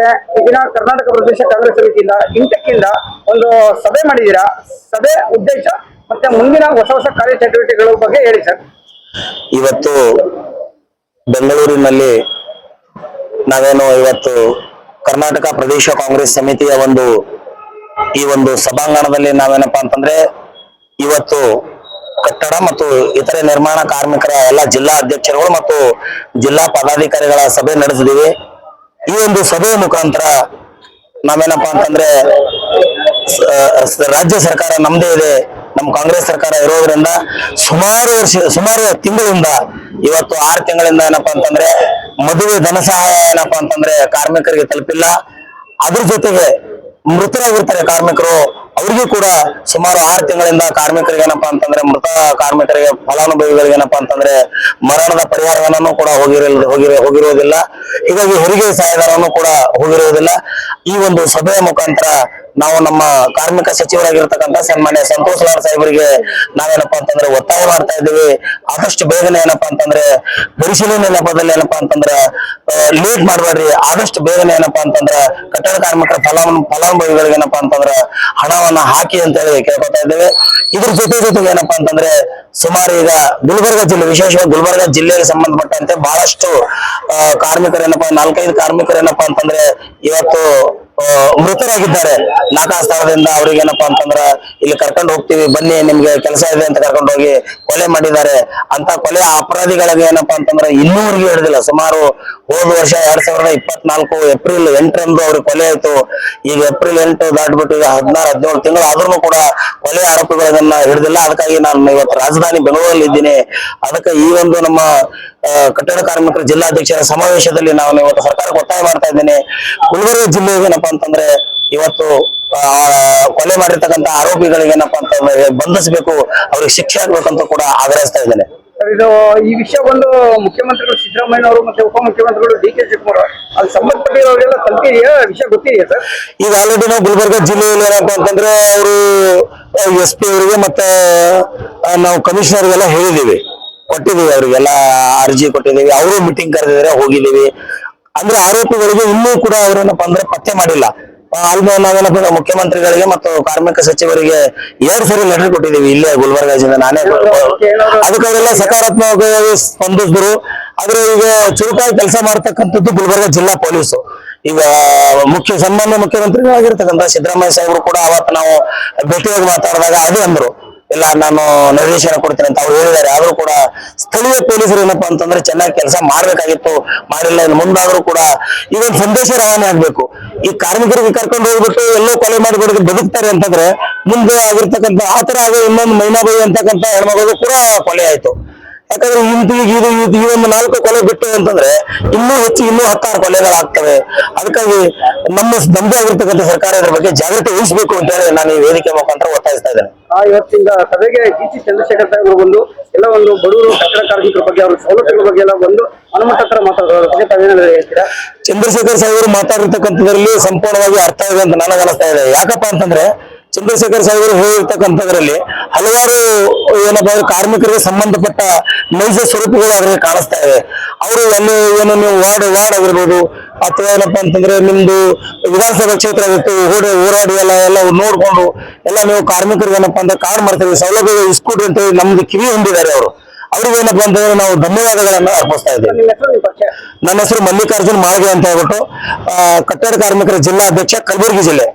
ಈ ಈಗಿನ ಕರ್ನಾಟಕ ಪ್ರದೇಶ ಕಾಂಗ್ರೆಸ್ ಸಮಿತಿಯಿಂದ ಇಂಟಕ್ಕಿಂದ ಒಂದು ಸಭೆ ಮಾಡಿದ್ದೀರಾ? ಸಭೆ ಉದ್ದೇಶ ಮತ್ತೆ ಮುಂದಿನ ಹೊಸ ಹೊಸ ಕಾರ್ಯಚಟುವಟಿಕೆಗಳ ಬಗ್ಗೆ ಹೇಳಿ ಸರ್. ಇವತ್ತು ಬೆಂಗಳೂರಿನಲ್ಲಿ ನಾವೇನು ಇವತ್ತು ಕರ್ನಾಟಕ ಪ್ರದೇಶ ಕಾಂಗ್ರೆಸ್ ಸಮಿತಿಯ ಒಂದು ಈ ಒಂದು ಸಭಾಂಗಣದಲ್ಲಿ ನಾವೇನಪ್ಪಾ ಅಂತಂದ್ರೆ ಇವತ್ತು ಕಟ್ಟಡ ಮತ್ತು ಇತರೆ ನಿರ್ಮಾಣ ಕಾರ್ಮಿಕರ ಎಲ್ಲ ಜಿಲ್ಲಾ ಅಧ್ಯಕ್ಷರುಗಳು ಮತ್ತು ಜಿಲ್ಲಾ ಪದಾಧಿಕಾರಿಗಳ ಸಭೆ ನಡೆಸಿದೀವಿ ಈ ಒಂದು ಸಭೆಯ ಮುಖಾಂತರ ನಾವೇನಪ್ಪ ಅಂತಂದ್ರೆ ರಾಜ್ಯ ಸರ್ಕಾರ ನಮ್ದೇ ಇದೆ ನಮ್ಮ ಕಾಂಗ್ರೆಸ್ ಸರ್ಕಾರ ಇರೋದ್ರಿಂದ ಸುಮಾರು ವರ್ಷ, ಸುಮಾರು ತಿಂಗಳಿಂದ, ಇವತ್ತು ಆರು ತಿಂಗಳಿಂದ ಏನಪ್ಪಾ ಅಂತಂದ್ರೆ ಮದುವೆ ಧನ ಸಹಾಯ ಏನಪ್ಪಾ ಅಂತಂದ್ರೆ ಕಾರ್ಮಿಕರಿಗೆ ತಲುಪಿಲ್ಲ. ಅದ್ರ ಜೊತೆಗೆ ಮೃತರಾಗಿರ್ತಾರೆ ಕಾರ್ಮಿಕರು ಅವ್ರಿಗೂ ಕೂಡ ಸುಮಾರು ಆರು ತಿಂಗಳಿಂದ ಕಾರ್ಮಿಕರಿಗೆ ಏನಪ್ಪಾ ಅಂತಂದ್ರೆ ಮೃತ ಕಾರ್ಮಿಕರಿಗೆ ಫಲಾನುಭವಿಗಳಿಗೆ ಏನಪ್ಪಾ ಅಂತಂದ್ರೆ ಮರಣದ ಪರಿಹಾರವನ್ನು ಕೂಡ ಹೋಗಿರಲ್ ಹೋಗಿರ ಹೋಗಿರುವುದಿಲ್ಲ ಹೀಗಾಗಿ ಹೆರಿಗೆ ಸಹಾಯಧನವನ್ನು ಕೂಡ ಹೋಗಿರುವುದಿಲ್ಲ ಈ ಒಂದು ಸಭೆಯ ಮುಖಾಂತರ ನಾವು ನಮ್ಮ ಕಾರ್ಮಿಕ ಸಚಿವರಾಗಿರ್ತಕ್ಕಂಥ ಸನ್ಮಾನ್ಯ ಸಂತೋಷ್ ಲಾಲ್ ಸಾಹೇಬರಿಗೆ ನಾವೇನಪ್ಪಾ ಅಂತಂದ್ರೆ ಒತ್ತಾಯ ಮಾಡ್ತಾ ಇದ್ದೀವಿ. ಆದಷ್ಟು ಬೇಗನೆ ಏನಪ್ಪಾ ಅಂತಂದ್ರೆ ಪರಿಶೀಲನೆ ನೆಪದಲ್ಲಿ ಏನಪ್ಪಾ ಅಂತಂದ್ರೆ ಲೇಟ್ ಮಾಡಬೇಡ್ರಿ. ಆದಷ್ಟು ಬೇಗನೆ ಏನಪ್ಪಾ ಅಂತಂದ್ರ ಕಟ್ಟಡ ಕಾರ್ಮಿಕರ ಫಲಾನು, ಫಲಾನುಭವಿಗಳಿಗೆ ಏನಪ್ಪಾ ಅಂತಂದ್ರ ಹಣವನ್ನ ಹಾಕಿ ಅಂತ ಹೇಳಿ ಕೇಳ್ಕೊತಾ ಇದ್ದೇವೆ. ಇದ್ರ ಜೊತೆ ಜೊತೆಗೆ ಏನಪ್ಪಾ ಅಂತಂದ್ರೆ ಸುಮಾರು ಈಗ ಗುಲ್ಬರ್ಗ ಜಿಲ್ಲೆ ವಿಶೇಷವಾಗಿ ಗುಲ್ಬರ್ಗ ಜಿಲ್ಲೆಗೆ ಸಂಬಂಧಪಟ್ಟಂತೆ ಬಹಳಷ್ಟು ಆ, ಕಾರ್ಮಿಕರು ಏನಪ್ಪಾ ನಾಲ್ಕೈದು ಕಾರ್ಮಿಕರು ಏನಪ್ಪಾ ಅಂತಂದ್ರೆ ಇವತ್ತು ಮೃತರಾಗಿದ್ದಾರೆ ನಾಟಕ ಸ್ಥಳದಿಂದ ಅವ್ರಿಗೆ ಏನಪ್ಪಾ ಅಂತಂದ್ರ ಇಲ್ಲಿ ಕರ್ಕೊಂಡು ಹೋಗ್ತೀವಿ, ಬನ್ನಿ, ನಿಮ್ಗೆ ಕೆಲಸ ಇದೆ ಅಂತ ಕರ್ಕೊಂಡು ಹೋಗಿ ಕೊಲೆ ಮಾಡಿದ್ದಾರೆ. ಅಂತ ಕೊಲೆ ಅಪರಾಧಿಗಳಿಗೆ ಏನಪ್ಪಾ ಅಂತಂದ್ರೆ ಇನ್ನೂವರೆಗೂ ಹಿಡಿದಿಲ್ಲ. ಸುಮಾರು ಹೋದ ವರ್ಷ ಎರಡ್ ಸಾವಿರದ ಇಪ್ಪತ್ನಾಲ್ಕು ಏಪ್ರಿಲ್ ಎಂಟರಂದು ಅವ್ರಿಗೆ ಕೊಲೆ ಆಯ್ತು. ಈಗ ಏಪ್ರಿಲ್ ಎಂಟು ದಾಟ್ಬಿಟ್ಟು ಈಗ ಹದಿನಾರು, ಹದಿನೇಳು ತಿಂಗಳು ಆದ್ರೂ ಕೂಡ ಕೊಲೆ ಆರೋಪಿಗಳನ್ನ ಹಿಡಿದಿಲ್ಲ. ಅದಕ್ಕಾಗಿ ನಾನು ಇವತ್ತು ರಾಜಧಾನಿ ಬೆಂಗಳೂರಲ್ಲಿ ಇದ್ದೀನಿ ಅದಕ್ಕೆ ಈ ಒಂದು ನಮ್ಮ ಕಟ್ಟಡ ಕಾರ್ಮಿಕರ ಜಿಲ್ಲಾಧ್ಯಕ್ಷರ ಸಮಾವೇಶದಲ್ಲಿ ನಾನು ಇವತ್ತು ಸರ್ಕಾರಕ್ಕೆ ಒತ್ತಾಯ ಮಾಡ್ತಾ ಇದ್ದೇನೆ. ಗುಲ್ಬರ್ಗ ಜಿಲ್ಲೆಗೆ ಏನಪ್ಪಾ ಅಂತಂದ್ರೆ ಇವತ್ತು ಕೊಲೆ ಮಾಡಿರ್ತಕ್ಕಂತ ಆರೋಪಿಗಳಿಗೆ ಏನಪ್ಪಾ ಅಂತಂದ್ರೆ ಬಂಧಿಸಬೇಕು ಅವ್ರಿಗೆ ಶಿಕ್ಷೆ ಆಗ್ಬೇಕಂತ ಕೂಡ ಆಗ್ರಹಿಸ್ತಾ ಇದ್ದೇನೆ. ಇದು ಈ ವಿಷಯ ಒಂದು ಮುಖ್ಯಮಂತ್ರಿಗಳು ಸಿದ್ದರಾಮಯ್ಯ ಅವರು ಮತ್ತೆ ಉಪಮುಖ್ಯಮಂತ್ರಿಗಳು ಡಿ ಕೆ ಶಿವಕುಮಾರ್ ಅಲ್ಲಿ ಸಂಬಂಧಪಟ್ಟಿರೋರಿಗೆಲ್ಲ ತಲುಪಿದೆಯಾ ವಿಷಯ ಗೊತ್ತಿದೆಯಾ ಸರ್? ಈಗ ಆಲ್ರೆಡಿ ನಾವು ಗುಲ್ಬರ್ಗ ಜಿಲ್ಲೆಯಲ್ಲಿ ಏನಪ್ಪಾ ಅಂತಂದ್ರೆ ಅವರು ಎಸ್ ಪಿ ಅವರಿಗೆ ಮತ್ತೆ ನಾವು ಕಮಿಷನರ್ಗೆಲ್ಲ ಹೇಳಿದೀವಿ ಕೊಟ್ಟಿದೀವಿ ಅವ್ರಿಗೆಲ್ಲ ಅರ್ಜಿ ಕೊಟ್ಟಿದೀವಿ ಅವರು ಮೀಟಿಂಗ್ ಕರೆದಿದ್ರೆ ಹೋಗಿದೀವಿ ಅಂದ್ರೆ ಆರೋಪಿಗಳಿಗೆ ಇನ್ನೂ ಕೂಡ ಅವ್ರೇನಪ್ಪ ಅಂದ್ರೆ ಪತ್ತೆ ಮಾಡಿಲ್ಲ. ನಾವೇನಪ್ಪ ಮುಖ್ಯಮಂತ್ರಿಗಳಿಗೆ ಮತ್ತು ಕಾರ್ಮಿಕ ಸಚಿವರಿಗೆ ಎರಡು ಸರಿ ಲೆಟರ್ ಕೊಟ್ಟಿದೀವಿ ಇಲ್ಲೇ ಗುಲ್ಬರ್ಗ ಜಿಲ್ಲೆ ನಾನೇ ಅದಕ್ಕೆ ಅವರೆಲ್ಲ ಸಕಾರಾತ್ಮಕವಾಗಿ ಸ್ಪಂದಿಸಿದ್ರು. ಆದ್ರೆ ಈಗ ಚುರುಕಾಗಿ ಕೆಲಸ ಮಾಡ್ತಕ್ಕಂಥದ್ದು ಗುಲ್ಬರ್ಗ ಜಿಲ್ಲಾ ಪೊಲೀಸು. ಈಗ ಮುಖ್ಯ ಸನ್ಮಾನ್ಯ ಮುಖ್ಯಮಂತ್ರಿಗಳಾಗಿರ್ತಕ್ಕಂಥ ಸಿದ್ದರಾಮಯ್ಯ ಸಾಹೇಬರು ಕೂಡ ಅವತ್ತು ನಾವು ಭೇಟಿಯಾಗಿ ಮಾತಾಡಿದಾಗ ಅದೇ ಅಂದ್ರು. ಇಲ್ಲ, ನಾನು ನಿರ್ದೇಶನ ಕೊಡ್ತೇನೆ ಅಂತ ಅವ್ರು ಹೇಳಿದ್ದಾರೆ. ಆದ್ರೂ ಕೂಡ ಸ್ಥಳೀಯ ಪೊಲೀಸರು ಏನಪ್ಪಾ ಅಂತಂದ್ರೆ ಚೆನ್ನಾಗಿ ಕೆಲಸ ಮಾಡ್ಬೇಕಾಗಿತ್ತು, ಮಾಡಿಲ್ಲ ಇನ್ನು ಮುಂದಾದ್ರೂ ಕೂಡ ಒಂದು ಸಂದೇಶ ರವಾನೆ ಆಗ್ಬೇಕು. ಈ ಕಾರ್ಮಿಕರಿಗೆ ಕರ್ಕೊಂಡು ಹೋಗ್ಬಿಟ್ಟು ಎಲ್ಲೋ ಕೊಲೆ ಮಾಡಿ ಬದುಕ್- ಬದುಕ್ತಾರೆ ಅಂತಂದ್ರೆ ಮುಂದೆ ಆಗಿರ್ತಕ್ಕಂಥ ಆತರ ಆಗೋ ಇನ್ನೊಂದು ಮೈನಾಬಾಯಿ ಅಂತಕ್ಕಂಥ ಹೆಣ್ಮಗಳು ಕೂಡ ಕೊಲೆ ಆಯ್ತು. ಯಾಕಂದ್ರೆ ಈಗ ಇದು ಇದು, ಈ ಒಂದು ನಾಲ್ಕು ಕೊಲೆ ಬಿಟ್ಟು ಅಂತಂದ್ರೆ ಇನ್ನೂ ಹೆಚ್ಚು ಇನ್ನೂ ಹತ್ತಾರು ಕೊಲೆಗಳಾಗ್ತವೆ. ಅದಕ್ಕಾಗಿ ನಮ್ಮ ನಮ್ದೇ ಆಗಿರ್ತಕ್ಕಂಥ ಸರ್ಕಾರ ಇದ್ರ ಬಗ್ಗೆ ಜಾಗೃತಿ ವಹಿಸಬೇಕು ಅಂತ ಹೇಳಿ ನಾನು ಈ ವೇದಿಕೆ ಮುಖಾಂತರ ಒತ್ತಾಯಿಸ್ತಾ ಇದ್ದೇನೆ. ಆ ಇವತ್ತಿಂದ ಸಭೆಗೆ ಜಿ ಸಿ ಚಂದ್ರಶೇಖರ್ ಸಾಹೇಬರು ಬಂದು ಎಲ್ಲ ಒಂದು ಬಡವರು ಕಟ್ಟಡ ಕಾರ್ಮಿಕರ ಬಗ್ಗೆ ಅವ್ರ ಸವಲತ್ತುಗಳ ಬಗ್ಗೆ ಎಲ್ಲ ಬಂದು ಹನುಮಂತ ಹತ್ರ ಮಾತಾಡೋದ್ರ ತಾವೇನಾದ್ರು ಹೇಳ್ತೀರಾ? ಚಂದ್ರಶೇಖರ್ ಸಾಹೇಬರು ಮಾತಾಡಿರ್ತಕ್ಕಂಥದ್ರಲ್ಲಿ ಸಂಪೂರ್ಣವಾಗಿ ಅರ್ಥ ಇದೆ ಅಂತ ನನಗೆ ಅನಿಸ್ತಾ ಇದೆ. ಯಾಕಪ್ಪ ಅಂತಂದ್ರೆ ಚಂದ್ರಶೇಖರ್ ಸಾಹೇಬರು ಹೇಳಿರ್ತಕ್ಕಂಥದ್ರಲ್ಲಿ ಹಲವಾರು ಏನಪ್ಪ ಅಂದ್ರೆ ಕಾರ್ಮಿಕರಿಗೆ ಸಂಬಂಧಪಟ್ಟ ನೈಜ ಸ್ವರೂಪಗಳು ಅದ್ರಲ್ಲಿ ಕಾಣಿಸ್ತಾ ಇದೆ ಅವರು ಅಲ್ಲಿ ಏನು ನೀವು ವಾರ್ಡ್ ವಾರ್ಡ್ ಆಗಿರ್ಬೋದು ಅಥವಾ ಏನಪ್ಪ ಅಂತಂದ್ರೆ ನಿಮ್ದು ವಿಧಾನಸಭಾ ಕ್ಷೇತ್ರ ಆಗಿತ್ತು ಓಡಿ ಓಡಾಡಿ ಎಲ್ಲ ಎಲ್ಲ ನೋಡ್ಕೊಂಡು ಎಲ್ಲ ನೀವು ಕಾರ್ಮಿಕರಿಗೆ ಏನಪ್ಪಾ ಅಂದ್ರೆ ಕಾರ್ ಮಾಡ್ತೀವಿ ಸೌಲಭ್ಯ ಇಸ್ಕೊಡ್ರಿ ಅಂತ ಹೇಳಿ ನಮ್ದು ಕಿವಿ ಹೊಂದಿದ್ದಾರೆ ಅವರು. ಅವ್ರಿಗೆ ಏನಪ್ಪಾ ಅಂತಂದ್ರೆ ನಾವು ಧನ್ಯವಾದಗಳನ್ನ ಅರ್ಪಿಸ್ತಾ ಇದ್ದೀವಿ. ನನ್ನ ಹೆಸರು ಮಲ್ಲಿಕಾರ್ಜುನ್ ಮಾಳ್ಗೆ ಅಂತ ಹೇಳ್ಬಿಟ್ಟು ಕಟ್ಟಡ ಕಾರ್ಮಿಕರ ಜಿಲ್ಲಾಧ್ಯಕ್ಷ ಕಲಬುರಗಿ ಜಿಲ್ಲೆ.